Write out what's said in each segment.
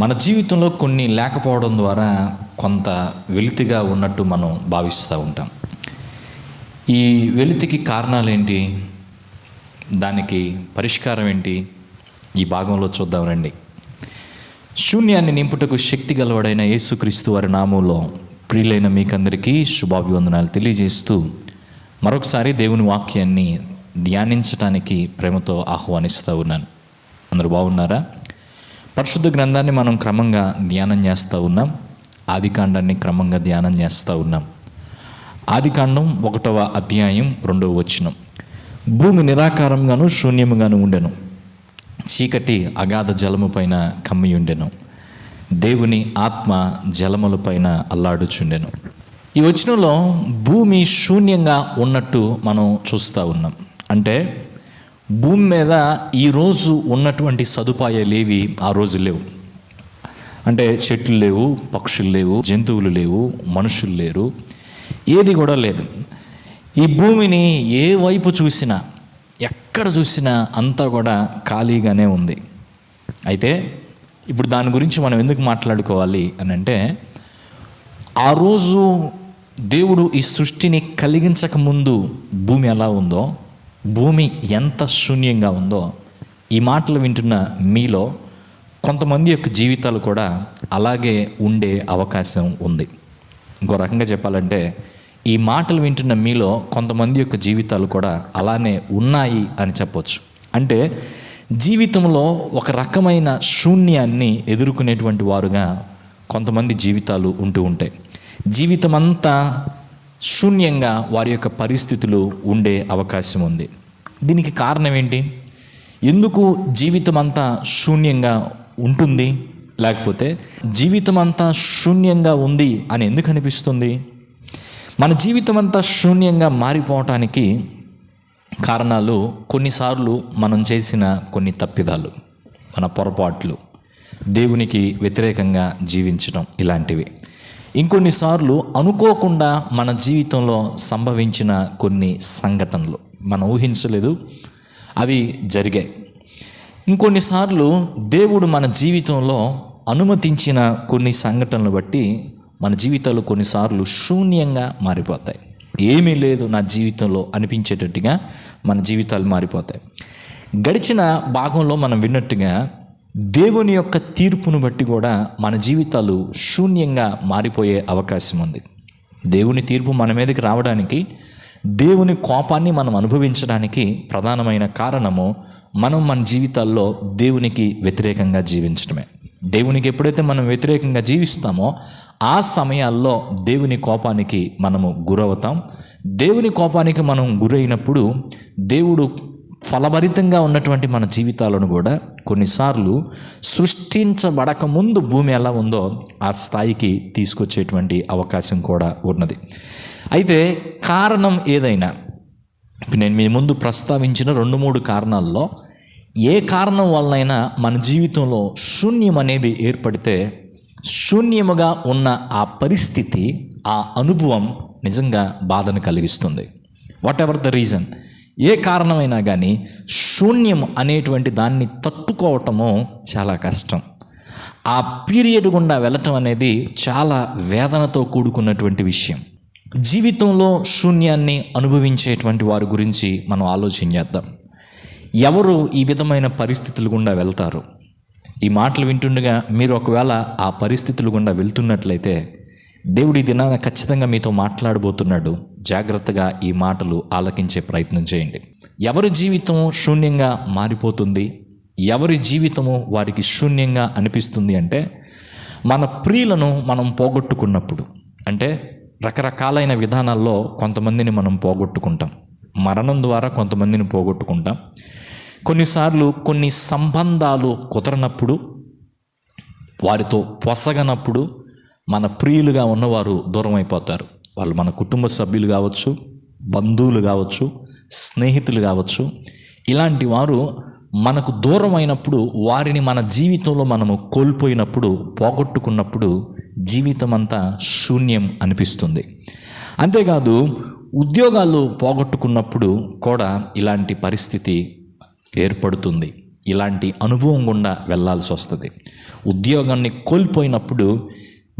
మన జీవితంలో కొన్ని లేకపోవడం ద్వారా కొంత వెలితిగా ఉన్నట్టు మనం భావిస్తూ ఉంటాం. ఈ వెలితికి కారణాలు ఏంటి దానికి పరిష్కారం ఏంటి? ఈ భాగంలో చూద్దాం రండి. శూన్యాన్ని నింపుటకు శక్తి గలవాడైన యేసుక్రీస్తు వారి నామంలో ప్రియులైన మీకందరికీ శుభాభివందనాలు తెలియజేస్తూ మరొకసారి దేవుని వాక్యాన్ని ధ్యానించటానికి ప్రేమతో ఆహ్వానిస్తూ ఉన్నాను. అందరూ బాగున్నారా? పరిశుద్ధ గ్రంథాన్ని మనం క్రమంగా ధ్యానం చేస్తూ ఉన్నాం. ఆదికాండాన్ని క్రమంగా ధ్యానం చేస్తూ ఉన్నాం. ఆదికాండం ఒకటవ అధ్యాయం రెండవ వచనం. భూమి నిరాకారంగాను శూన్యముగాను ఉండెను. చీకటి అగాధ జలము పైన కమ్మి ఉండెను. దేవుని ఆత్మ జలముల పైన అల్లాడుచుండెను. ఈ వచనంలో భూమి శూన్యంగా ఉన్నట్టు మనం చూస్తూ ఉన్నాం. అంటే భూమి మీద ఈరోజు ఉన్నటువంటి సదుపాయాలు ఏవి ఆ రోజు లేవు. అంటే చెట్లు లేవు పక్షులు లేవు జంతువులు లేవు మనుషులు లేరు ఏది కూడా లేదు. ఈ భూమిని ఏ వైపు చూసినా ఎక్కడ చూసినా అంతా కూడా ఖాళీగానే ఉంది. అయితే ఇప్పుడు దాని గురించి మనం ఎందుకు మాట్లాడుకోవాలి అని అంటే ఆ రోజు దేవుడు ఈ సృష్టిని కలిగించక ముందు భూమి ఎలా ఉందో భూమి ఎంత శూన్యంగా ఉందో ఈ మాటలు వింటున్న మీలో కొంతమంది యొక్క జీవితాలు కూడా అలాగే ఉండే అవకాశం ఉంది. ఇంకో రకంగా చెప్పాలంటే ఈ మాటలు వింటున్న మీలో కొంతమంది యొక్క జీవితాలు కూడా అలానే ఉన్నాయి అని చెప్పొచ్చు. అంటే జీవితంలో ఒక రకమైన శూన్యాన్ని ఎదుర్కొనేటువంటి వారుగా కొంతమంది జీవితాలు ఉంటూ ఉంటాయి. జీవితం అంతా శూన్యంగా వారి యొక్క పరిస్థితులు ఉండే అవకాశం ఉంది. దీనికి కారణం ఏంటి? ఎందుకు జీవితం అంతా శూన్యంగా ఉంటుంది? లేకపోతే జీవితం అంతా శూన్యంగా ఉంది అని ఎందుకు అనిపిస్తుంది? మన జీవితం అంతా శూన్యంగా మారిపోవటానికి కారణాలు కొన్నిసార్లు మనం చేసిన కొన్ని తప్పిదాలు మన పొరపాట్లు దేవునికి వ్యతిరేకంగా జీవించడం ఇలాంటివి. ఇంకొన్నిసార్లు అనుకోకుండా మన జీవితంలో సంభవించిన కొన్ని సంఘటనలు. మనం ఊహించలేదు అవి జరిగాయి. ఇంకొన్నిసార్లు దేవుడు మన జీవితంలో అనుమతించిన కొన్ని సంఘటనలు బట్టి మన జీవితాలు కొన్నిసార్లు శూన్యంగా మారిపోతాయి. ఏమీ లేదు నా జీవితంలో అనిపించేటట్టుగా మన జీవితాలు మారిపోతాయి. గడిచిన భాగంలో మనం విన్నట్టుగా దేవుని యొక్క తీర్పును బట్టి కూడా మన జీవితాలు శూన్యంగా మారిపోయే అవకాశం ఉంది. దేవుని తీర్పు మన మీదకి రావడానికి దేవుని కోపాన్ని మనం అనుభవించడానికి ప్రధానమైన కారణము మనం మన జీవితాల్లో దేవునికి వ్యతిరేకంగా జీవించడమే. దేవునికి ఎప్పుడైతే మనం వ్యతిరేకంగా జీవిస్తామో ఆ సమయాల్లో దేవుని కోపానికి మనము గురవుతాం. దేవుని కోపానికి మనం గురైనప్పుడు దేవుడు ఫలభరితంగా ఉన్నటువంటి మన జీవితాలను కూడా కొన్నిసార్లు సృష్టించబడక ముందు భూమి ఎలా ఉందో ఆ స్థాయికి తీసుకొచ్చేటువంటి అవకాశం కూడా ఉన్నది. అయితే కారణం ఏదైనా నేను మీ ముందు ప్రస్తావించిన రెండు మూడు కారణాల్లో ఏ కారణం వలనైనా మన జీవితంలో శూన్యం అనేది ఏర్పడితే శూన్యముగా ఉన్న ఆ పరిస్థితి ఆ అనుభవం నిజంగా బాధను కలిగిస్తుంది. వాట్ ఎవర్ ద రీజన్ ఏ కారణమైనా కానీ శూన్యం అనేటువంటి దాన్ని తట్టుకోవటము చాలా కష్టం. ఆ పీరియడ్ గుండా వెళ్ళటం అనేది చాలా వేదనతో కూడుకున్నటువంటి విషయం. జీవితంలో శూన్యాన్ని అనుభవించేటువంటి వారి గురించి మనం ఆలోచన చేద్దాం. ఎవరు ఈ విధమైన పరిస్థితులు గుండా వెళ్తారు? ఈ మాటలు వింటుండగా మీరు ఒకవేళ ఆ పరిస్థితులు గుండా వెళ్తున్నట్లయితే దేవుడి దినాన ఖచ్చితంగా మీతో మాట్లాడబోతున్నాడు. జాగ్రత్తగా ఈ మాటలు ఆలకించే ప్రయత్నం చేయండి. ఎవరి జీవితం శూన్యంగా మారిపోతుంది? ఎవరి జీవితము వారికి శూన్యంగా అనిపిస్తుంది అంటే మన ప్రియులను మనం పోగొట్టుకున్నప్పుడు. అంటే రకరకాలైన విధానాల్లో కొంతమందిని మనం పోగొట్టుకుంటాం. మరణం ద్వారా కొంతమందిని పోగొట్టుకుంటాం. కొన్నిసార్లు కొన్ని సంబంధాలు కుదరనప్పుడు వారితో పొసగనప్పుడు మన ప్రియులుగా ఉన్నవారు దూరం అయిపోతారు వాళ్ళు మన కుటుంబ సభ్యులు కావచ్చు బంధువులు కావచ్చు స్నేహితులు కావచ్చు. ఇలాంటి వారు మనకు దూరం అయినప్పుడు వారిని మన జీవితంలో మనము కోల్పోయినప్పుడు పోగొట్టుకున్నప్పుడు జీవితం అంతా శూన్యం అనిపిస్తుంది. అంతేకాదు ఉద్యోగాలు పోగొట్టుకున్నప్పుడు కూడా ఇలాంటి పరిస్థితి ఏర్పడుతుంది. ఇలాంటి అనుభవం గుండా వెళ్ళాల్సి వస్తుంది ఉద్యోగాన్ని కోల్పోయినప్పుడు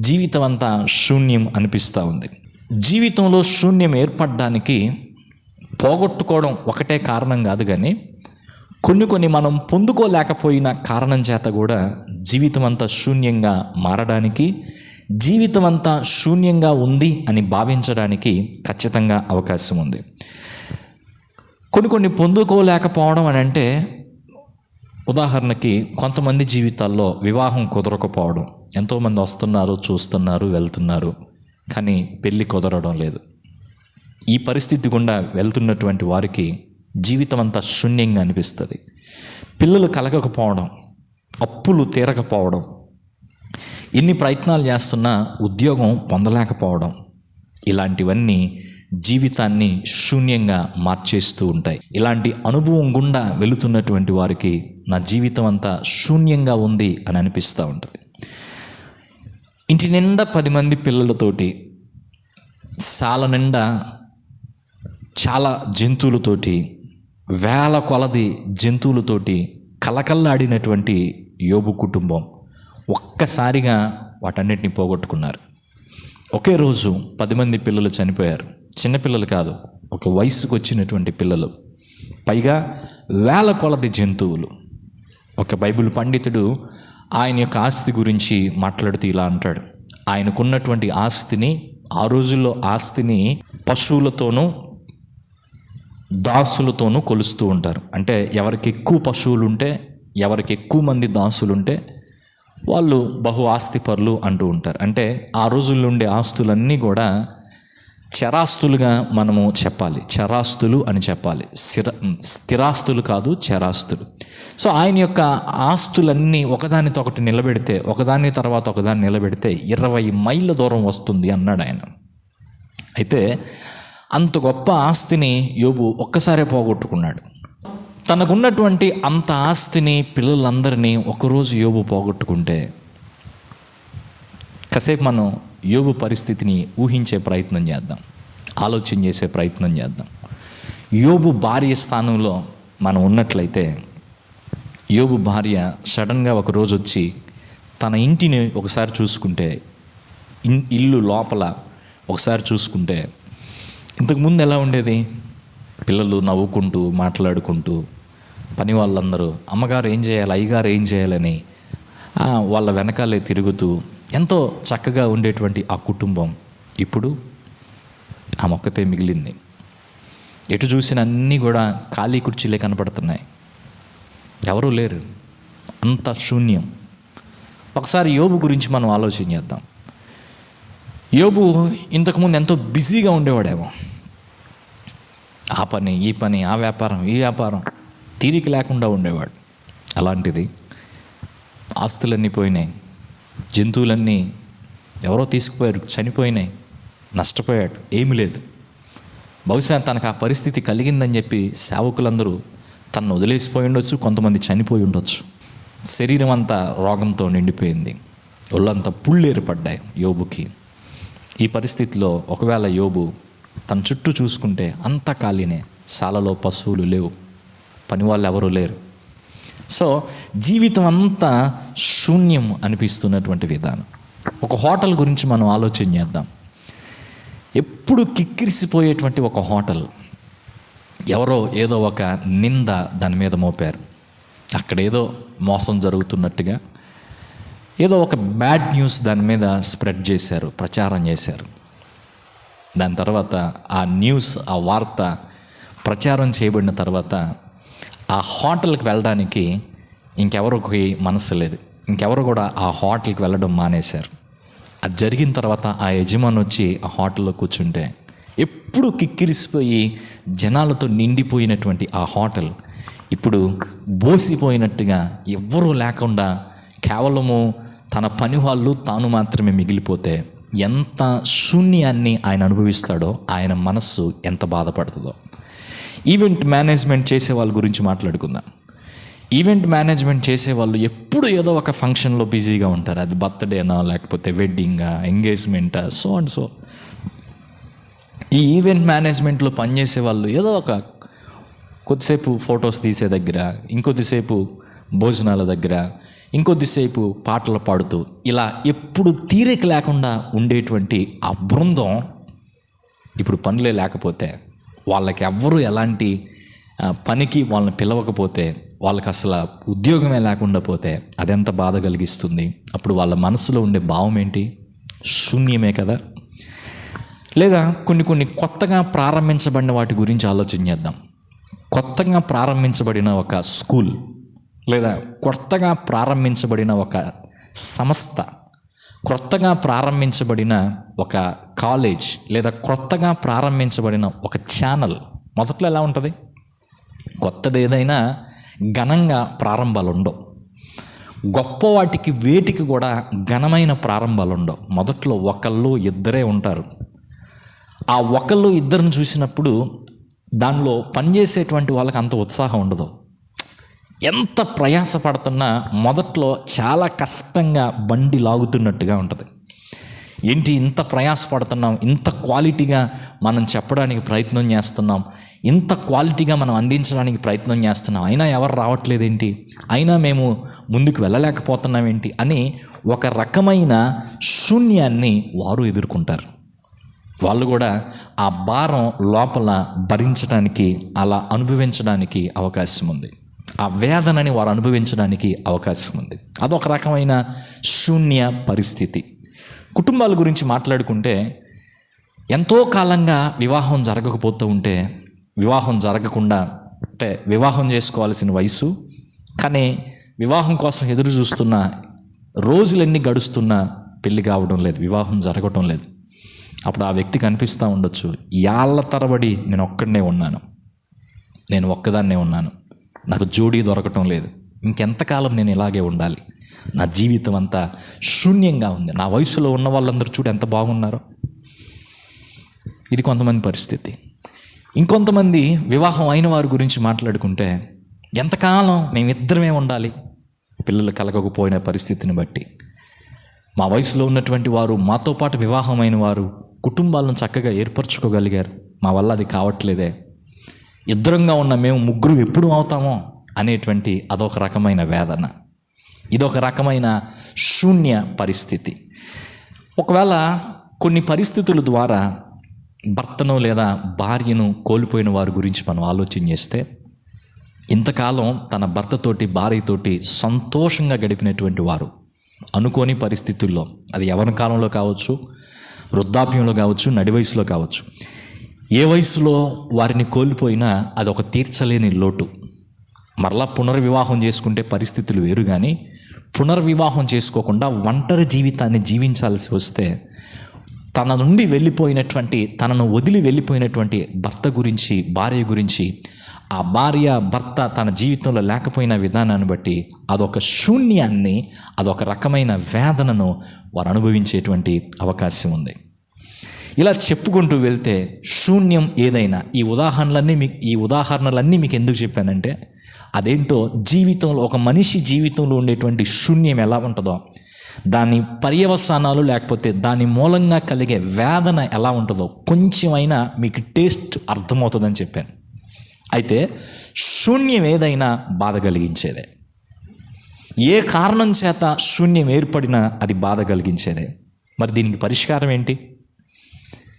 జీవితం అంతా శూన్యం అనిపిస్తూ ఉంది. జీవితంలో శూన్యం ఏర్పడడానికి పోగొట్టుకోవడం ఒకటే కారణం కాదు కానీ కొన్ని కొన్ని మనం పొందుకోలేకపోయిన కారణం చేత కూడా జీవితం అంతా శూన్యంగా మారడానికి జీవితం అంతా శూన్యంగా ఉంది అని భావించడానికి ఖచ్చితంగా అవకాశం ఉంది. కొన్ని కొన్ని పొందుకోలేకపోవడం అని అంటే ఉదాహరణకి కొంతమంది జీవితాల్లో వివాహం కుదరకపోవడం ఎంతోమంది వస్తున్నారు చూస్తున్నారు వెళ్తున్నారు కానీ పెళ్ళి కుదరడం లేదు. ఈ పరిస్థితి గుండా వెళ్తున్నటువంటి వారికి జీవితం అంతా శూన్యంగా అనిపిస్తుంది. పిల్లలు కలగకపోవడం అప్పులు తీరకపోవడం ఎన్ని ప్రయత్నాలు చేస్తున్నా ఉద్యోగం పొందలేకపోవడం ఇలాంటివన్నీ జీవితాన్ని శూన్యంగా మార్చేస్తూ ఉంటాయి. ఇలాంటి అనుభవం గుండా వెళుతున్నటువంటి వారికి నా జీవితం అంతా శూన్యంగా ఉంది అని అనిపిస్తూ ఉంటుంది. ఇంటి నిండా పది మంది పిల్లలతోటి సాల నిండా చాలా జంతువులతోటి వేల కొలది జంతువులతోటి కలకల్లాడినటువంటి యోబు కుటుంబం ఒక్కసారిగా వాటన్నిటిని పోగొట్టుకున్నారు. ఒకే రోజు పది మంది పిల్లలు చనిపోయారు. చిన్నపిల్లలు కాదు ఒక వయసుకు వచ్చినటువంటి పిల్లలు. పైగా వేల కొలది జంతువులు. ఒక బైబిల్ పండితుడు ఆయన యొక్క ఆస్తి గురించి మాట్లాడుతూ ఇలా అంటాడు. ఆయనకున్నటువంటి ఆస్తిని ఆ రోజుల్లో ఆస్తిని పశువులతోనూ దాసులతోనూ కొలుస్తూ ఉంటారు. అంటే ఎవరికి ఎక్కువ పశువులు ఉంటే ఎవరికి ఎక్కువ మంది దాసులు ఉంటే వాళ్ళు బహు ఆస్తిపరులు అంటూ ఉంటారు. అంటే ఆ రోజుల్లో ఉండే ఆస్తులన్నీ కూడా చరాస్తులుగా మనము చెప్పాలి. చరాస్తులు అని చెప్పాలి. స్థిర స్థిరాస్తులు కాదు చరాస్తులు. సో ఆయన యొక్క ఆస్తులన్నీ ఒకదానితో ఒకటి నిలబెడితే ఒకదాని తర్వాత ఒకదాన్ని నిలబెడితే ఇరవై మైళ్ళ దూరం వస్తుంది అన్నాడు ఆయన. అయితే అంత గొప్ప ఆస్తిని యోబు ఒక్కసారే పోగొట్టుకున్నాడు. తనకున్నటువంటి అంత ఆస్తిని పిల్లలందరినీ ఒకరోజు యోబు పోగొట్టుకుంటే కాసేపు మనం యోగు పరిస్థితిని ఊహించే ప్రయత్నం చేద్దాం. ఆలోచన చేసే ప్రయత్నం చేద్దాం. యోబు భార్య స్థానంలో మనం ఉన్నట్లయితే యోబు భార్య సడన్గా ఒక రోజు వచ్చి తన ఇంటిని ఒకసారి చూసుకుంటే ఇన్ ఇల్లు లోపల ఒకసారి చూసుకుంటే ఇంతకుముందు ఎలా ఉండేది? పిల్లలు నవ్వుకుంటూ మాట్లాడుకుంటూ పని వాళ్ళందరూ అమ్మగారు ఏం చేయాలి? అయ్యగారు ఏం చేయాలని వాళ్ళ వెనకాలే తిరుగుతూ ఎంతో చక్కగా ఉండేటువంటి ఆ కుటుంబం ఇప్పుడు ఆ మొక్కతే మిగిలింది. ఎటు చూసిన అన్నీ కూడా ఖాళీ కుర్చీలే కనపడుతున్నాయి. ఎవరూ లేరు. అంత శూన్యం. ఒకసారి యోబు గురించి మనం ఆలోచన చేద్దాం. యోబు ఇంతకుముందు ఎంతో బిజీగా ఉండేవాడేమో. ఆ పని ఈ పని ఆ వ్యాపారం ఈ వ్యాపారం తీరిక లేకుండా ఉండేవాడు. అలాంటిది ఆస్తులన్నీ పోయినాయి. జంతువులన్నీ ఎవరో తీసుకుపోయారు చనిపోయినాయి నష్టపోయాడు ఏమీ లేదు. బహుశా తనకు ఆ పరిస్థితి కలిగిందని చెప్పి సేవకులందరూ తను వదిలేసిపోయి ఉండొచ్చు కొంతమంది చనిపోయి ఉండొచ్చు. శరీరం అంతా రోగంతో నిండిపోయింది. ఒళ్ళంతా పుళ్ళు ఏర్పడ్డాయి యోబుకి. ఈ పరిస్థితిలో ఒకవేళ యోబు తన చుట్టూ చూసుకుంటే అంతా ఖాళీనే శాలలో పశువులు లేవు పని వాళ్ళు ఎవరూ లేరు. సో జీవితం అంతా శూన్యం అనిపిస్తున్నటువంటి విధానం. ఒక హోటల్ గురించి మనం ఆలోచన చేద్దాం. ఎప్పుడు కిక్కిరిసిపోయేటువంటి ఒక హోటల్ ఎవరో ఏదో ఒక నింద దాని మీద మోపారు. అక్కడ ఏదో మోసం జరుగుతున్నట్టుగా ఏదో ఒక బ్యాడ్ న్యూస్ దాని మీద స్ప్రెడ్ చేశారు ప్రచారం చేశారు. దాని తర్వాత ఆ న్యూస్ ఆ వార్త ప్రచారం చేయబడిన తర్వాత ఆ హోటల్కి వెళ్ళడానికి ఇంకెవరికి మనసు లేదు. ఇంకెవరు కూడా ఆ హోటల్కి వెళ్ళడం మానేశారు. అది జరిగిన తర్వాత ఆ యజమాని వచ్చి ఆ హోటల్లో కూర్చుంటే ఎప్పుడు కిక్కిరిసిపోయి జనాలతో నిండిపోయినటువంటి ఆ హోటల్ ఇప్పుడు బోసిపోయినట్టుగా ఎవ్వరూ లేకుండా కేవలము తన పని వాళ్ళు తాను మాత్రమే మిగిలిపోతే ఎంత శూన్యాన్ని ఆయన అనుభవిస్తాడో ఆయన మనస్సు ఎంత బాధపడుతుందో. ఈవెంట్ మేనేజ్మెంట్ చేసే వాళ్ళ గురించి మాట్లాడుకుందాం. ఈవెంట్ మేనేజ్మెంట్ చేసే వాళ్ళు ఎప్పుడు ఏదో ఒక ఫంక్షన్లో బిజీగా ఉంటారు. అది బర్త్డేనా లేకపోతే వెడ్డింగా ఎంగేజ్మెంటా సో అండ్ సో ఈ ఈవెంట్ మేనేజ్మెంట్లో పనిచేసే వాళ్ళు ఏదో ఒక కొద్దిసేపు ఫొటోస్ తీసే దగ్గర ఇంకొద్దిసేపు భోజనాల దగ్గర ఇంకొద్దిసేపు పాటలు పాడుతూ ఇలా ఎప్పుడు తీరిక లేకుండా ఉండేటువంటి ఆ బృందం ఇప్పుడు పనులే లేకపోతే వాళ్ళకి ఎవ్వరూ ఎలాంటి పనికి వాళ్ళని పిలవకపోతే వాళ్ళకి అసలు ఉద్యోగమే లేకుండా పోతే అదెంత బాధ కలిగిస్తుంది. అప్పుడు వాళ్ళ మనసులో ఉండే భావం ఏంటి? శూన్యమే కదా? లేదా కొన్ని కొన్ని కొత్తగా ప్రారంభించబడిన వాటి గురించి ఆలోచన చేద్దాం. కొత్తగా ప్రారంభించబడిన ఒక స్కూల్ లేదా కొత్తగా ప్రారంభించబడిన ఒక సంస్థ క్రొత్తగా ప్రారంభించబడిన ఒక కాలేజ్ లేదా క్రొత్తగా ప్రారంభించబడిన ఒక ఛానల్ మొదట్లో ఎలా ఉంటుంది? కొత్తది ఏదైనా ఘనంగా ప్రారంభాలు ఉండవు గొప్ప వాటికి వేటికి కూడా ఘనమైన ప్రారంభాలు ఉండవు మొదట్లో ఒకళ్ళు ఇద్దరే ఉంటారు. ఆ ఒకళ్ళు ఇద్దరిని చూసినప్పుడు దానిలో పనిచేసేటువంటి వాళ్ళకి అంత ఉత్సాహం ఉండదు. ఎంత ప్రయాసపడుతున్నా మొదట్లో చాలా కష్టంగా బండి లాగుతున్నట్టుగా ఉంటుంది. ఏంటి ఇంత ప్రయాసపడుతున్నాం ఇంత క్వాలిటీగా మనం చెప్పడానికి ప్రయత్నం చేస్తున్నాం ఇంత క్వాలిటీగా మనం అందించడానికి ప్రయత్నం చేస్తున్నాం అయినా ఎవరు రావట్లేదేంటి? అయినా మేము ముందుకు వెళ్ళలేకపోతున్నాం ఏంటి? అని ఒక రకమైన శూన్యాన్ని వారు ఎదుర్కొంటారు. వాళ్ళు కూడా ఆ భారం లోపల భరించడానికి అలా అనుభవించడానికి అవకాశం ఉంది. ఆ వేదనని వారు అనుభవించడానికి అవకాశం ఉంది. అదొక రకమైన శూన్య పరిస్థితి. కుటుంబాల గురించి మాట్లాడుకుంటే ఎంతో కాలంగా వివాహం జరగకపోతూ ఉంటే వివాహం జరగకుండా అంటే వివాహం చేసుకోవాల్సిన వయసు కానీ వివాహం కోసం ఎదురు చూస్తున్న రోజులన్నీ గడుస్తున్నా పెళ్ళి కావడం లేదు వివాహం జరగటం లేదు. అప్పుడు ఆ వ్యక్తి కనిపిస్తూ ఉండొచ్చు యాళ్ళ తరబడి నేను ఒక్కడనే ఉన్నాను. నేను ఒక్కదాన్నే ఉన్నాను. నాకు జోడీ దొరకటం లేదు. ఇంకెంతకాలం నేను ఇలాగే ఉండాలి? నా జీవితం అంతా శూన్యంగా ఉంది. నా వయసులో ఉన్న వాళ్ళందరూ చూడు ఎంత బాగున్నారో. ఇది కొంతమంది పరిస్థితి. ఇంకొంతమంది వివాహం అయిన వారి గురించి మాట్లాడుకుంటే ఎంతకాలం మేమిద్దరమే ఉండాలి? పిల్లలు కలగకపోయిన పరిస్థితిని బట్టి. మా వయసులో ఉన్నటువంటి వారు మాతో పాటు వివాహమైన వారు కుటుంబాలను చక్కగా ఏర్పరచుకోగలిగారు. మా వల్ల అది కావట్లేదే. ఇద్దరంగా ఉన్న మేము ముగ్గురు ఎప్పుడు అవుతామో అనేటువంటి అదొక రకమైన వేదన. ఇదొక రకమైన శూన్య పరిస్థితి. ఒకవేళ కొన్ని పరిస్థితుల ద్వారా భర్తను లేదా భార్యను కోల్పోయిన వారి గురించి మనం ఆలోచన చేస్తే ఇంతకాలం తన భర్తతోటి భార్యతోటి సంతోషంగా గడిపినటువంటి వారు అనుకోని పరిస్థితుల్లో అది యవన కాలంలో కావచ్చు వృద్ధాప్యంలో కావచ్చు నడి వయసులో కావచ్చు ఏ వయసులో వారిని కోల్పోయినా అది ఒక తీర్చలేని లోటు. మరలా పునర్వివాహం చేసుకుంటే పరిస్థితులు వేరు కానీ పునర్వివాహం చేసుకోకుండా ఒంటరి జీవితాన్ని జీవించాల్సి వస్తే తన నుండి వెళ్ళిపోయినటువంటి తనను వదిలి వెళ్ళిపోయినటువంటి భర్త గురించి భార్య గురించి ఆ భార్య భర్త తన జీవితంలో లేకపోయిన విధానాన్ని బట్టి అదొక శూన్యాన్ని అదొక రకమైన వేదనను వారు అనుభవించేటువంటి అవకాశం ఉంది. ఇలా చెప్పుకుంటూ వెళ్తే శూన్యం ఏదైనా ఈ ఉదాహరణలన్నీ మీకు ఈ ఉదాహరణలన్నీ మీకు ఎందుకు చెప్పానంటే అదేంటో జీవితంలో ఒక మనిషి జీవితంలో ఉండేటువంటి శూన్యం ఎలా ఉంటుందో దాని పర్యవసానాలు లేకపోతే దాని మూలంగా కలిగే వేదన ఎలా ఉంటుందో కొంచెమైనా మీకు టేస్ట్ అర్థమవుతుందని చెప్పాను. అయితే శూన్యం ఏదైనా బాధ కలిగించేదే. ఏ కారణం చేత శూన్యం ఏర్పడినా అది బాధ కలిగించేదే. మరి దీనికి పరిష్కారం ఏంటి?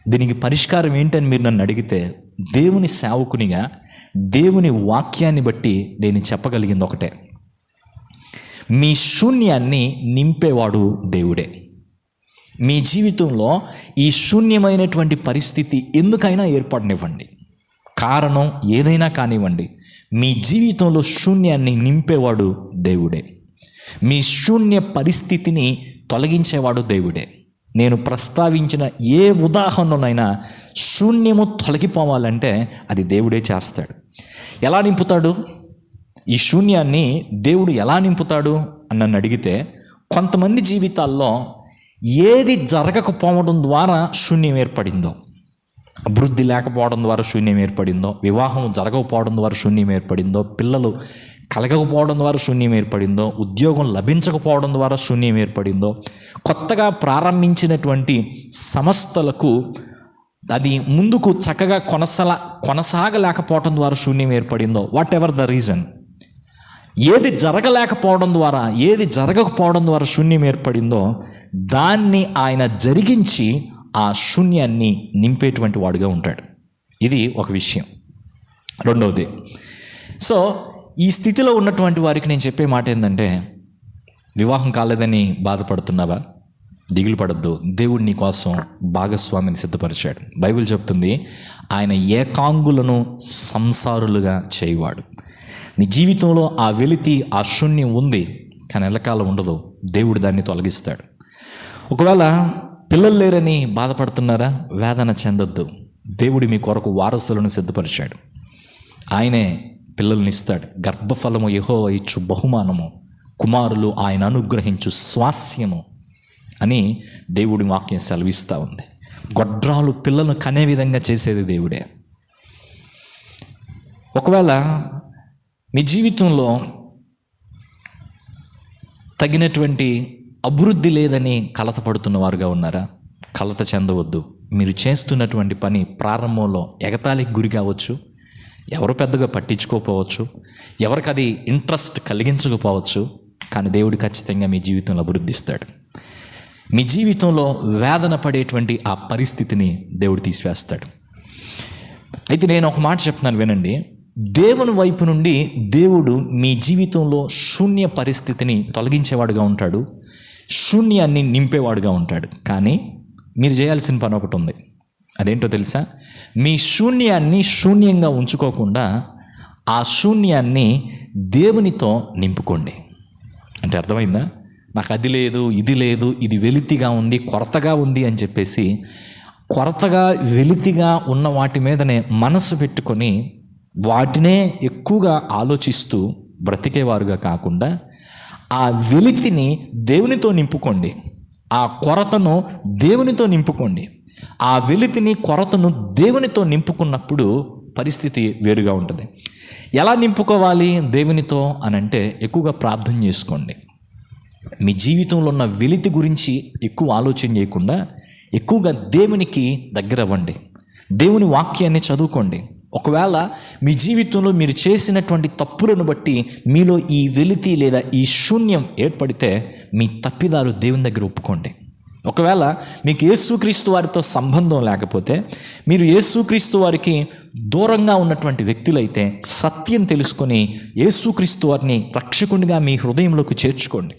దీనికి పరిష్కారం ఏంటని మీరు నన్ను అడిగితే దేవుని సేవకునిగా దేవుని వాక్యాన్ని బట్టి నేను చెప్పగలిగింది ఒకటే. మీ శూన్యాన్ని నింపేవాడు దేవుడే. మీ జీవితంలో ఈ శూన్యమైనటువంటి పరిస్థితి ఎందుకైనా ఏర్పడనివ్వండి. కారణం ఏదైనా కానివ్వండి. మీ జీవితంలో శూన్యాన్ని నింపేవాడు దేవుడే. మీ శూన్య పరిస్థితిని తొలగించేవాడు దేవుడే. నేను ప్రస్తావించిన ఏ ఉదాహరణనైనా శూన్యము తొలగిపోవాలంటే అది దేవుడే చేస్తాడు. ఎలా నింపుతాడు? ఈ శూన్యాన్ని దేవుడు ఎలా నింపుతాడు అని నన్ను అడిగితే కొంతమంది జీవితాల్లో ఏది జరగకపోవడం ద్వారా శూన్యం ఏర్పడిందో అభివృద్ధి లేకపోవడం ద్వారా శూన్యం ఏర్పడిందో వివాహం జరగకపోవడం ద్వారా శూన్యం ఏర్పడిందో పిల్లలు కలగకపోవడం ద్వారా శూన్యం ఏర్పడిందో ఉద్యోగం లభించకపోవడం ద్వారా శూన్యం ఏర్పడిందో కొత్తగా ప్రారంభించినటువంటి సంస్థలకు అది ముందుకు చక్కగా కొనసల కొనసాగలేకపోవడం ద్వారా శూన్యం ఏర్పడిందో వాట్ ఎవర్ ద రీజన్ ఏది జరగలేకపోవడం ద్వారా ఏది జరగకపోవడం ద్వారా శూన్యం ఏర్పడిందో దాన్ని ఆయన జరిగించి ఆ శూన్యాన్ని నింపేటువంటి వాడుగా ఉంటాడు. ఇది ఒక విషయం. రెండవది. సో ఈ స్థితిలో ఉన్నటువంటి వారికి నేను చెప్పే మాట ఏంటంటే వివాహం కాలేదని బాధపడుతున్నావా? దిగులు పడద్దు. దేవుడు నీ కోసం భాగస్వామిని సిద్ధపరిచాడు. బైబిల్ చెప్తుంది ఆయన ఏకాంగులను సంసారులుగా చేయవాడు. నీ జీవితంలో ఆ వెలితి ఆ శూన్యం ఉంది కానీ ఎల్లకాలం ఉండదు. దేవుడు దాన్ని తొలగిస్తాడు. ఒకవేళ పిల్లలు లేరని బాధపడుతున్నారా? వేదన చెందొద్దు. దేవుడు మీ కొరకు వారసులను సిద్ధపరిచాడు. ఆయనే పిల్లల్ని ఇస్తాడు గర్భఫలము యహో ఇచ్చు బహుమానము. కుమారులు ఆయన అనుగ్రహించు స్వాస్యము అని దేవుడి వాక్యం సెలవిస్తూ ఉంది. గొడ్రాలు పిల్లలను కనే విధంగా చేసేది దేవుడే. ఒకవేళ మీ జీవితంలో తగినటువంటి అభివృద్ధి లేదని కలత పడుతున్న వారుగా ఉన్నారా? కలత చెందవద్దు. మీరు చేస్తున్నటువంటి పని ప్రారంభంలో ఎగతాళికి గురి కావచ్చు. ఎవరు పెద్దగా పట్టించుకోకపోవచ్చు ఎవరికి అది ఇంట్రెస్ట్ కలిగించకపోవచ్చు కానీ దేవుడు ఖచ్చితంగా మీ జీవితంలో అభివృద్ధిస్తాడు. మీ జీవితంలో వేదన పడేటువంటి ఆ పరిస్థితిని దేవుడు తీసివేస్తాడు. అయితే నేను ఒక మాట చెప్తున్నాను వినండి. దేవుని వైపు నుండి దేవుడు మీ జీవితంలో శూన్య పరిస్థితిని తొలగించేవాడుగా ఉంటాడు శూన్యాన్ని నింపేవాడుగా ఉంటాడు. కానీ మీరు చేయాల్సిన పని ఒకటి ఉంది. అదేంటో తెలుసా? మీ శూన్యాన్ని శూన్యంగా ఉంచుకోకుండా ఆ శూన్యాన్ని దేవునితో నింపుకోండి. అంటే అర్థమైందా? నాకు అది లేదు ఇది లేదు ఇది వెలితిగా ఉంది కొరతగా ఉంది అని చెప్పేసి కొరతగా వెలితిగా ఉన్న వాటి మీదనే మనసు పెట్టుకొని వాటినే ఎక్కువగా ఆలోచిస్తూ బ్రతికేవారుగా కాకుండా ఆ వెలితిని దేవునితో నింపుకోండి. ఆ కొరతను దేవునితో నింపుకోండి. ఆ వెలితిని కొరతను దేవునితో నింపుకున్నప్పుడు పరిస్థితి వేరుగా ఉంటుంది. ఎలా నింపుకోవాలి దేవునితో అని అంటే ఎక్కువగా ప్రార్థన చేసుకోండి. మీ జీవితంలో ఉన్న వెలితి గురించి ఎక్కువ ఆలోచన చేయకుండా ఎక్కువగా దేవునికి దగ్గర అవ్వండి. దేవుని వాక్యాన్ని చదువుకోండి. ఒకవేళ మీ జీవితంలో మీరు చేసినటువంటి తప్పులను బట్టి మీలో ఈ వెలితి లేదా ఈ శూన్యం ఏర్పడితే మీ తప్పిదారు దేవుని దగ్గర ఒప్పుకోండి. ఒకవేళ మీకు యేసుక్రీస్తు వారితో సంబంధం లేకపోతే మీరు యేసుక్రీస్తు వారికి దూరంగా ఉన్నటువంటి వ్యక్తులైతే సత్యం తెలుసుకొని యేసుక్రీస్తు వారిని రక్షకునిగా మీ హృదయంలోకి చేర్చుకోండి.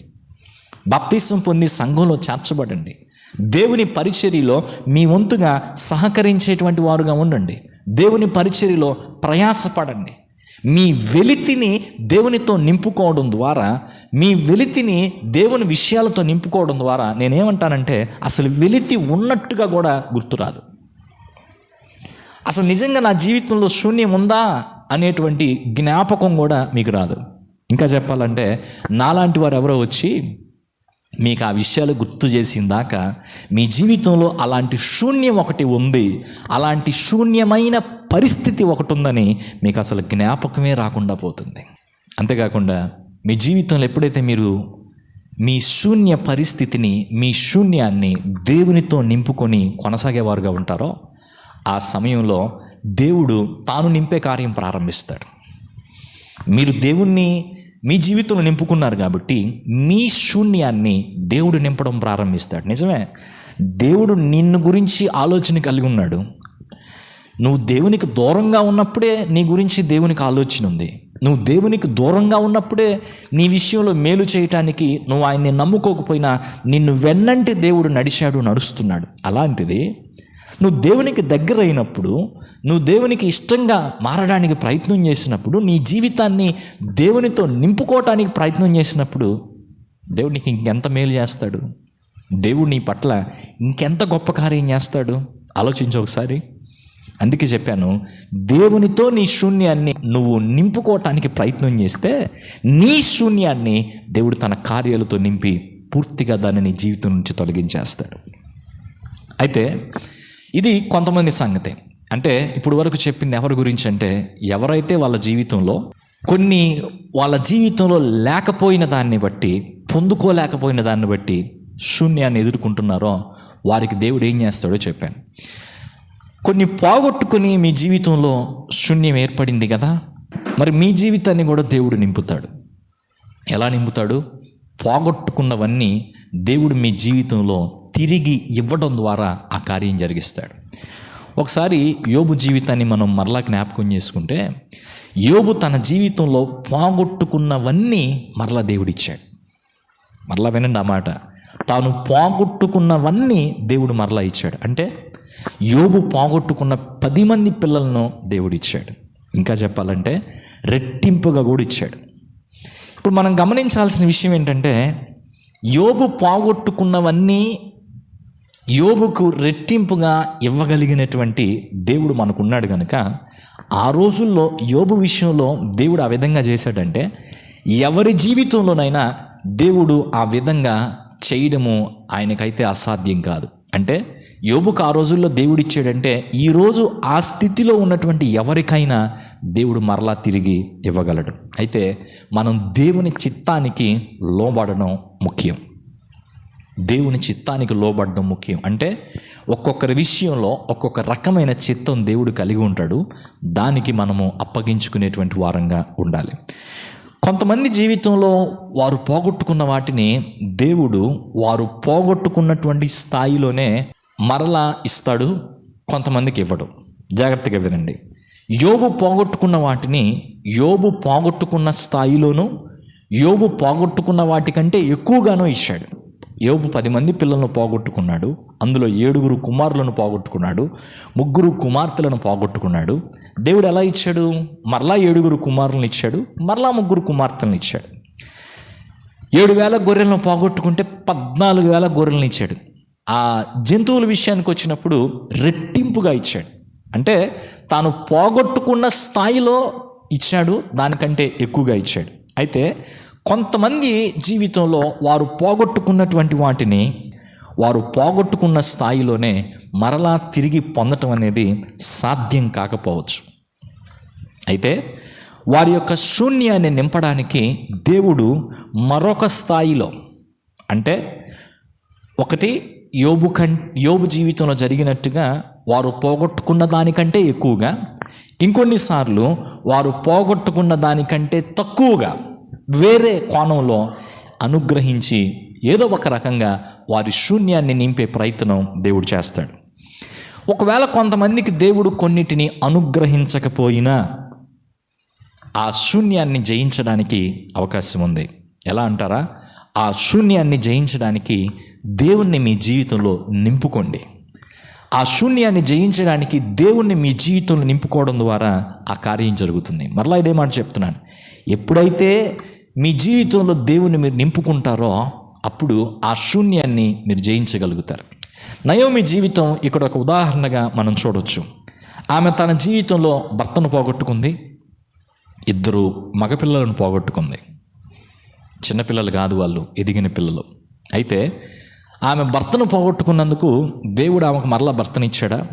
బాప్తీసం పొంది సంఘంలో చేర్చబడండి. దేవుని పరిచర్యలో మీ వంతుగా సహకరించేటువంటి వారుగా ఉండండి. దేవుని పరిచర్యలో ప్రయాసపడండి. మీ వెలితిని దేవునితో నింపుకోవడం ద్వారా మీ వెలితిని దేవుని విషయాలతో నింపుకోవడం ద్వారా నేనేమంటానంటే అసలు వెలితి ఉన్నట్టుగా కూడా గుర్తురాదు. అసలు నిజంగా నా జీవితంలో శూన్యం ఉందా అనేటువంటి జ్ఞాపకం కూడా మీకు రాదు. ఇంకా చెప్పాలంటే నాలాంటి వారు ఎవరో వచ్చి మీకు ఆ విషయాలు గుర్తు చేసిందాక మీ జీవితంలో అలాంటి శూన్యం ఒకటి ఉంది. అలాంటి శూన్యమైన పరిస్థితి ఒకటి ఉందని మీకు అసలు జ్ఞాపకమే రాకుండా పోతుంది. అంతేకాకుండా మీ జీవితంలో ఎప్పుడైతే మీరు మీ శూన్య పరిస్థితిని మీ శూన్యాన్ని దేవునితో నింపుకొని కొనసాగేవారుగా ఉంటారో ఆ సమయంలో దేవుడు తాను నింపే కార్యం ప్రారంభిస్తాడు. మీరు దేవుణ్ణి మీ జీవితంలో నింపుకున్నారు కాబట్టి మీ శూన్యాన్ని దేవుడు నింపడం ప్రారంభిస్తాడు. నిజమే దేవుడు నిన్ను గురించి ఆలోచన కలిగి ఉన్నాడు. నువ్వు దేవునికి దూరంగా ఉన్నప్పుడే నీ గురించి దేవునికి ఆలోచన ఉంది. నువ్వు దేవునికి దూరంగా ఉన్నప్పుడే నీ విషయంలో మేలు చేయటానికి నువ్వు ఆయన్ని నమ్ముకోకపోయినా నిన్ను వెన్నంటి దేవుడు నడిచాడు నడుస్తున్నాడు. అలాంటిది నువ్వు దేవునికి దగ్గర అయినప్పుడు నువ్వు దేవునికి ఇష్టంగా మారడానికి ప్రయత్నం చేసినప్పుడు నీ జీవితాన్ని దేవునితో నింపుకోవటానికి ప్రయత్నం చేసినప్పుడు దేవుడు నీకు ఇంకెంత మేలు చేస్తాడు? దేవుడు నీ పట్ల ఇంకెంత గొప్ప కార్యం చేస్తాడు? ఆలోచించు ఒకసారి. అందుకే చెప్పాను దేవునితో నీ శూన్యాన్ని నువ్వు నింపుకోవటానికి ప్రయత్నం చేస్తే నీ శూన్యాన్ని దేవుడు తన కార్యాలతో నింపి పూర్తిగా దాన్ని నీ జీవితం నుంచి తొలగించేస్తాడు. అయితే ఇది కొంతమంది సంగతి. అంటే ఇప్పుడు వరకు చెప్పింది ఎవరి గురించి అంటే ఎవరైతే వాళ్ళ జీవితంలో కొన్ని వాళ్ళ జీవితంలో లేకపోయిన దాన్ని బట్టి పొందుకోలేకపోయిన దాన్ని బట్టి శూన్యాన్ని ఎదుర్కొంటున్నారో వారికి దేవుడు ఏం చేస్తాడో చెప్పాను. కొన్ని పోగొట్టుకుని మీ జీవితంలో శూన్యం ఏర్పడింది కదా? మరి మీ జీవితాన్ని కూడా దేవుడు నింపుతాడు. ఎలా నింపుతాడు? పోగొట్టుకున్నవన్నీ దేవుడు మీ జీవితంలో తిరిగి ఇవ్వడం ద్వారా ఆ కార్యం జరిగిస్తాడు. ఒకసారి యోబు జీవితాన్ని మనం మరలా జ్ఞాపకం చేసుకుంటే యోబు తన జీవితంలో పోగొట్టుకున్నవన్నీ మరలా దేవుడిచ్చాడు. మరలా వినండి ఆ మాట. తాను పోగొట్టుకున్నవన్నీ దేవుడు మరలా ఇచ్చాడు. అంటే యోబు పోగొట్టుకున్న పది మంది పిల్లలను దేవుడు ఇచ్చాడు. ఇంకా చెప్పాలంటే రెట్టింపుగా కూడా ఇచ్చాడు. ఇప్పుడు మనం గమనించాల్సిన విషయం ఏంటంటే యోబు పోగొట్టుకున్నవన్నీ యోబుకు రెట్టింపుగా ఇవ్వగలిగినటువంటి దేవుడు మనకున్నాడు కనుక ఆ రోజుల్లో యోబు విషయంలో దేవుడు ఆ విధంగా చేశాడంటే ఎవరి జీవితంలోనైనా దేవుడు ఆ విధంగా చేయడము ఆయనకైతే అసాధ్యం కాదు. అంటే యోబుకు ఆ రోజుల్లో దేవుడిచ్చాడంటే ఈరోజు ఆ స్థితిలో ఉన్నటువంటి ఎవరికైనా దేవుడు మరలా తిరిగి ఇవ్వగలడు. అయితే మనం దేవుని చిత్తానికి లోబడడం ముఖ్యం. దేవుని చిత్తానికి లోబడడం ముఖ్యం. అంటే ఒక్కొక్కరి విషయంలో ఒక్కొక్క రకమైన చిత్తం దేవుడు కలిగి ఉంటాడు. దానికి మనము అప్పగించుకునేటువంటి వారంగా ఉండాలి. కొంతమంది జీవితంలో వారు పోగొట్టుకున్న వాటిని దేవుడు వారు పోగొట్టుకున్నటువంటి స్థాయిలోనే మరలా ఇస్తాడు కొంతమందికి ఇవ్వడు. జాగ్రత్తగా వినండి. యోబు పోగొట్టుకున్న వాటిని యోబు పోగొట్టుకున్న స్థాయిలోనూ యోబు పోగొట్టుకున్న వాటికంటే ఎక్కువగానో ఇచ్చాడు. యోబు పది మంది పిల్లలను పోగొట్టుకున్నాడు. అందులో ఏడుగురు కుమారులను పోగొట్టుకున్నాడు. ముగ్గురు కుమార్తెలను పోగొట్టుకున్నాడు. దేవుడు ఎలా ఇచ్చాడు? మరలా ఏడుగురు కుమారులను ఇచ్చాడు. మరలా ముగ్గురు కుమార్తెలను ఇచ్చాడు. ఏడు వేల గొర్రెలను పోగొట్టుకుంటే పద్నాలుగు వేల గొర్రెలను ఇచ్చాడు. ఆ జంతువుల విషయానికి వచ్చినప్పుడు రెట్టింపుగా ఇచ్చాడు. అంటే తాను పోగొట్టుకున్న స్థాయిలో ఇచ్చాడు దానికంటే ఎక్కువగా ఇచ్చాడు. అయితే కొంతమంది జీవితంలో వారు పోగొట్టుకున్నటువంటి వాటిని వారు పోగొట్టుకున్న స్థాయిలోనే మరలా తిరిగి పొందటం అనేది సాధ్యం కాకపోవచ్చు. అయితే వారి యొక్క శూన్యాన్ని నింపడానికి దేవుడు మరొక స్థాయిలో అంటే ఒకటి యోబు కం యోబు జీవితంలో జరిగినట్టుగా వారు పోగొట్టుకున్న దానికంటే ఎక్కువగా ఇంకొన్నిసార్లు వారు పోగొట్టుకున్న దానికంటే తక్కువగా వేరే కోణంలో అనుగ్రహించి ఏదో ఒక రకంగా వారి శూన్యాన్ని నింపే ప్రయత్నం దేవుడు చేస్తాడు. ఒకవేళ కొంతమందికి దేవుడు కొన్నిటిని అనుగ్రహించకపోయినా ఆ శూన్యాన్ని జయించడానికి అవకాశం ఉంది. ఎలా అంటారా? ఆ శూన్యాన్ని జయించడానికి దేవుణ్ణి మీ జీవితంలో నింపుకోండి. ఆ శూన్యాన్ని జయించడానికి దేవుణ్ణి మీ జీవితంలో నింపుకోవడం ద్వారా ఆ కార్యం జరుగుతుంది. మరలా ఇదే మాట చెప్తున్నాను. ఎప్పుడైతే మీ జీవితంలో దేవుణ్ణి మీరు నింపుకుంటారో అప్పుడు ఆ శూన్యాన్ని మీరు జయించగలుగుతారు. నయోమి జీవితం ఇక్కడ ఒక ఉదాహరణగా మనం చూడవచ్చు ఆమె తన జీవితంలో భర్తను పోగొట్టుకుంది. ఇద్దరు మగపిల్లలను పోగొట్టుకుంది. చిన్నపిల్లలు కాదు వాళ్ళు ఎదిగిన పిల్లలు. అయితే ఆమె భర్తను పోగొట్టుకున్నందుకు దేవుడు ఆమెకు మరలా భర్తనిచ్చాడా?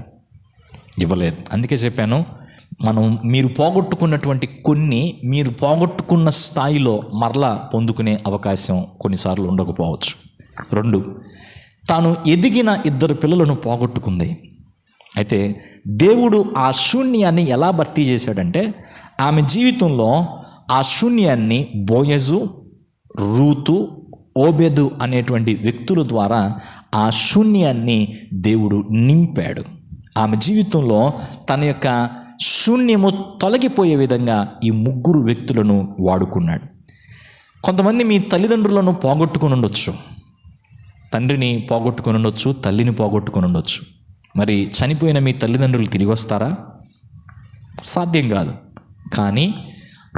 ఇవ్వలేదు. అందుకే చెప్పాను మనం మీరు పోగొట్టుకున్నటువంటి కొన్ని మీరు పోగొట్టుకున్న స్థాయిలో మరలా పొందుకునే అవకాశం కొన్నిసార్లు ఉండకపోవచ్చు. రెండు తాను ఎదిగిన ఇద్దరు పిల్లలను పోగొట్టుకుంది. అయితే దేవుడు ఆ శూన్యాన్ని ఎలా భర్తీ చేశాడంటే ఆమె జీవితంలో ఆ శూన్యాన్ని బోయజు రూతు ఓబెదు అనేటువంటి వ్యక్తుల ద్వారా ఆ శూన్యాన్ని దేవుడు నింపాడు. ఆమె జీవితంలో తన యొక్క శూన్యము తొలగిపోయే విధంగా ఈ ముగ్గురు వ్యక్తులను వాడుకున్నాడు. కొంతమంది మీ తల్లిదండ్రులను పోగొట్టుకుని ఉండొచ్చు. తండ్రిని పోగొట్టుకుని ఉండొచ్చు తల్లిని పోగొట్టుకుని ఉండొచ్చు. మరి చనిపోయిన మీ తల్లిదండ్రులు తిరిగి వస్తారా? సాధ్యం కాదు. కానీ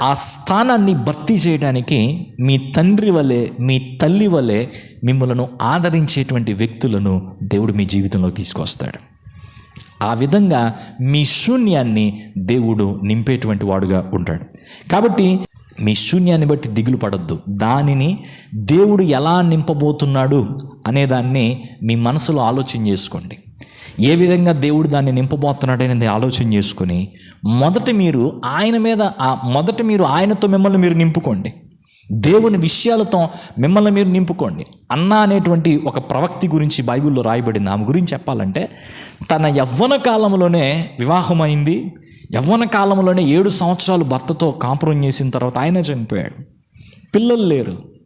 ఆ స్థానాన్ని భర్తీ చేయడానికి మీ తండ్రి వలె మీ తల్లి వలె మిమ్మలను ఆదరించేటువంటి వ్యక్తులను దేవుడు మీ జీవితంలో తీసుకొస్తాడు. ఆ విధంగా మీ శూన్యాన్ని దేవుడు నింపేటువంటి వాడుగా ఉంటాడు. కాబట్టి మీ శూన్యాన్ని బట్టి దిగులు పడద్దు. దానిని దేవుడు ఎలా నింపబోతున్నాడు అనేదాన్ని మీ మనసులో ఆలోచన చేసుకోండి. ఏ విధంగా దేవుడు దాన్ని నింపబోతున్నాడు అనేది ఆలోచన చేసుకుని మొదట మీరు ఆయన మీద ఆ మొదట మీరు ఆయనతో మిమ్మల్ని మీరు నింపుకోండి. దేవుని విషయాలతో మిమ్మల్ని మీరు నింపుకోండి. అన్న అనేటువంటి ఒక ప్రవక్తి గురించి బైబిల్లో రాయబడింది ఆమె గురించి చెప్పాలంటే తన యవ్వన కాలంలోనే వివాహమైంది. యవ్వన కాలంలోనే ఏడు సంవత్సరాలు భర్తతో కాపురం చేసిన తర్వాత ఆయన చనిపోయాడు. పిల్లలు లేరు.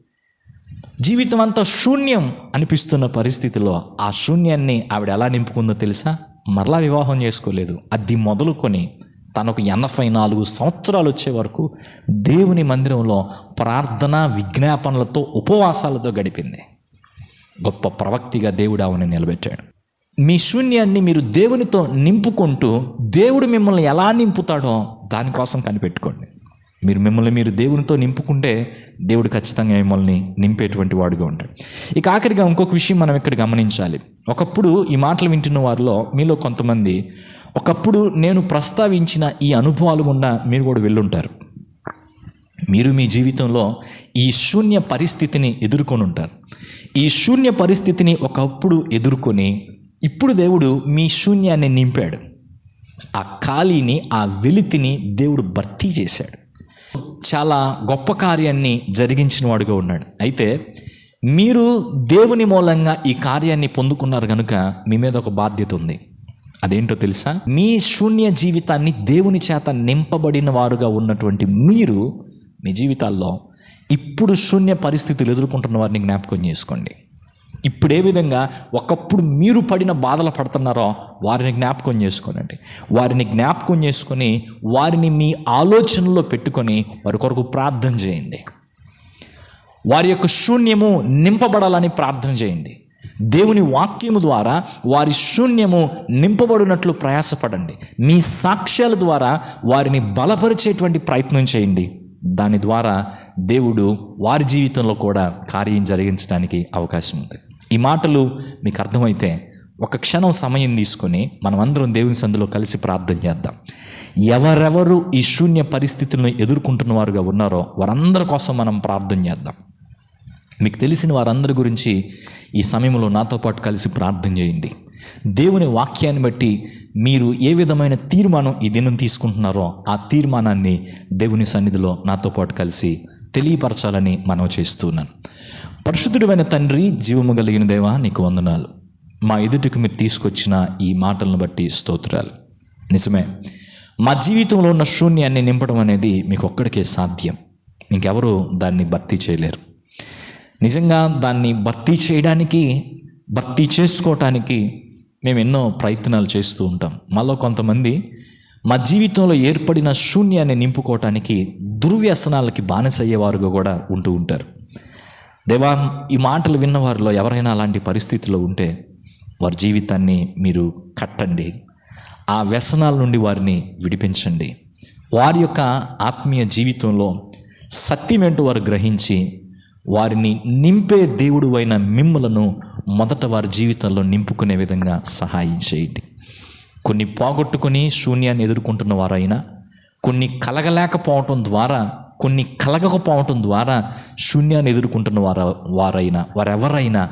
జీవితం అంతా శూన్యం అనిపిస్తున్న పరిస్థితిలో ఆ శూన్యాన్ని ఆవిడ ఎలా నింపుకుందో తెలుసా? మరలా వివాహం చేసుకోలేదు. అది మొదలుకొని తనకు ఎనభై నాలుగు సంవత్సరాలు వచ్చే వరకు దేవుని మందిరంలో ప్రార్థన విజ్ఞాపనలతో ఉపవాసాలతో గడిపింది. గొప్ప ప్రవక్తిగా దేవుడు ఆమెను నిలబెట్టాడు. మీ శూన్యాన్ని మీరు దేవునితో నింపుకుంటూ దేవుడు మిమ్మల్ని ఎలా నింపుతాడో దానికోసం కనిపెట్టుకోండి. మీరు మిమ్మల్ని మీరు దేవునితో నింపుకుంటే దేవుడు ఖచ్చితంగా మిమ్మల్ని నింపేటువంటి వాడుగా ఉంటాడు. ఇక ఆఖరిగా ఇంకొక విషయం మనం ఇక్కడ గమనించాలి. ఒకప్పుడు ఈ మాటలు వింటున్న వారిలో మీలో కొంతమంది ఒకప్పుడు నేను ప్రస్తావించిన ఈ అనుభవాలు ఉన్న మీరు కూడా వెళ్ళుంటారు. మీరు మీ జీవితంలో ఈ శూన్య పరిస్థితిని ఎదుర్కొని ఉంటారు. ఈ శూన్య పరిస్థితిని ఒకప్పుడు ఎదుర్కొని ఇప్పుడు దేవుడు మీ శూన్యాన్ని నింపాడు. ఆ ఖాళీని ఆ వెలితిని దేవుడు భర్తీ చేశాడు. చాలా గొప్ప కార్యాన్ని జరిగించిన వాడుగా ఉన్నాడు. అయితే మీరు దేవుని మూలంగా ఈ కార్యాన్ని పొందుకున్నారు కనుక మీ మీద ఒక బాధ్యత ఉంది. అదేంటో తెలుసా? మీ శూన్య జీవితాన్ని దేవుని చేత నింపబడిన వారుగా ఉన్నటువంటి మీరు మీ జీవితాల్లో ఇప్పుడు శూన్య పరిస్థితులు ఎదుర్కొంటున్న వారిని జ్ఞాపకం చేసుకోండి. ఇప్పుడు ఏ విధంగా ఒకప్పుడు మీరు పడిన బాధలు పడుతున్నారో వారిని జ్ఞాపకం చేసుకోనండి. వారిని జ్ఞాపకం చేసుకొని వారిని మీ ఆలోచనలో పెట్టుకొని వారి కొరకు ప్రార్థన చేయండి. వారి యొక్క శూన్యము నింపబడాలని ప్రార్థన చేయండి. దేవుని వాక్యము ద్వారా వారి శూన్యము నింపబడినట్లు ప్రయాసపడండి. మీ సాక్ష్యాల ద్వారా వారిని బలపరిచేటువంటి ప్రయత్నం చేయండి. దాని ద్వారా దేవుడు వారి జీవితంలో కూడా కార్యం జరిగించడానికి అవకాశం ఉంది. ఈ మాటలు మీకు అర్థమైతే ఒక క్షణం సమయం తీసుకొని మనమందరం దేవుని సందులో కలిసి ప్రార్థన చేద్దాం. ఎవరెవరు ఈ శూన్య పరిస్థితులను ఎదుర్కొంటున్న వారుగా ఉన్నారో వారందరి కోసం మనం ప్రార్థన చేద్దాం. మీకు తెలిసిన వారందరి గురించి ఈ సమయంలో నాతో పాటు కలిసి ప్రార్థన చేయండి. దేవుని వాక్యాన్ని బట్టి మీరు ఏ విధమైన తీర్మానం ఈ దినం తీసుకుంటున్నారో ఆ తీర్మానాన్ని దేవుని సన్నిధిలో నాతో పాటు కలిసి తెలియపరచాలని మనం చేస్తున్నాను పరిశుద్ధుడైన తండ్రి జీవము కలిగిన దేవా నీకు వందనాలు. మా ఎదుటికి మీరు తీసుకొచ్చిన ఈ మాటలను బట్టి స్తోత్రాలు. నిజమే మా జీవితంలో ఉన్న శూన్యాన్ని నింపడం అనేది మీకు ఒక్కడికే సాధ్యం. ఇంకెవరూ దాన్ని భర్తీ చేయలేరు. నిజంగా దాన్ని భర్తీ చేయడానికి భర్తీ చేసుకోవటానికి మేము ఎన్నో ప్రయత్నాలు చేస్తూ ఉంటాం. మాలో కొంతమంది మా జీవితంలో ఏర్పడిన శూన్యాన్ని నింపుకోవటానికి దుర్వ్యసనాలకి బానిసయ్యేవారుగా కూడా ఉంటూ ఉంటారు. దేవా ఈ మాటలు విన్న వారిలో ఎవరైనా అలాంటి పరిస్థితిలో ఉంటే వారి జీవితాన్ని మీరు కట్టండి. ఆ వ్యసనాల నుండి వారిని విడిపించండి. వారి యొక్క ఆత్మీయ జీవితంలో సత్యమేంటో వారు గ్రహించి వారిని నింపే దేవుడు అయిన మిమ్మలను మొదట వారి జీవితంలో నింపుకునే విధంగా సహాయం చేయండి. కొన్ని పోగొట్టుకొని శూన్యాన్ని ఎదుర్కొంటున్న వారైనా కొన్ని కలగలేకపోవటం ద్వారా కొన్ని కలగకపోవటం ద్వారా శూన్యాన్ని ఎదుర్కొంటున్న వారు వారైనా వారెవరైనా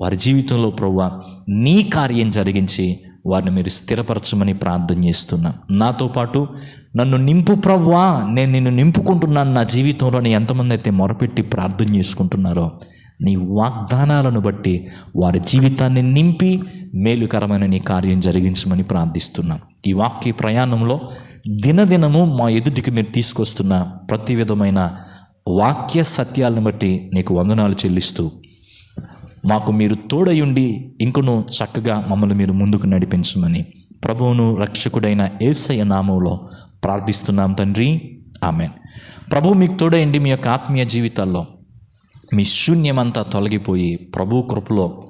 వారి జీవితంలో ప్రభు నీ కార్యం జరిగించి వారిని మీరు స్థిరపరచమని ప్రార్థన చేస్తున్నా. నాతో పాటు నన్ను నింపు ప్రవ్వా నేను నిన్ను నింపుకుంటున్నాను. నా జీవితంలోని ఎంతమంది అయితే మొరపెట్టి ప్రార్థన చేసుకుంటున్నారో నీ వాగ్దానాలను బట్టి వారి జీవితాన్ని నింపి మేలుకరమైన నీ కార్యం జరిగించమని ప్రార్థిస్తున్నాం. ఈ వాక్య ప్రయాణంలో దినదినము మా ఎదుటికి మీరు తీసుకొస్తున్న ప్రతి విధమైన వాక్య సత్యాలను బట్టి నీకు వందనాలు చెల్లిస్తూ మాకు మీరు తోడయుండి ఇంకను చక్కగా మమ్మల్ని మీరు ముందుకు నడిపించమని ప్రభువును రక్షకుడైన ఏసయ్య నామంలో ప్రార్థిస్తున్నాం తండ్రి. ఆమెన్. ప్రభు మీకు తోడయండి మీ యొక్క ఆత్మీయ జీవితాల్లో. మీ శూన్యమంతా తొలగిపోయి ప్రభు కృపలో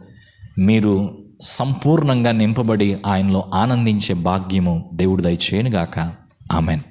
మీరు సంపూర్ణంగా నింపబడి ఆయనలో ఆనందించే భాగ్యము దేవుడు దయచేయనుగాక ఆమెన్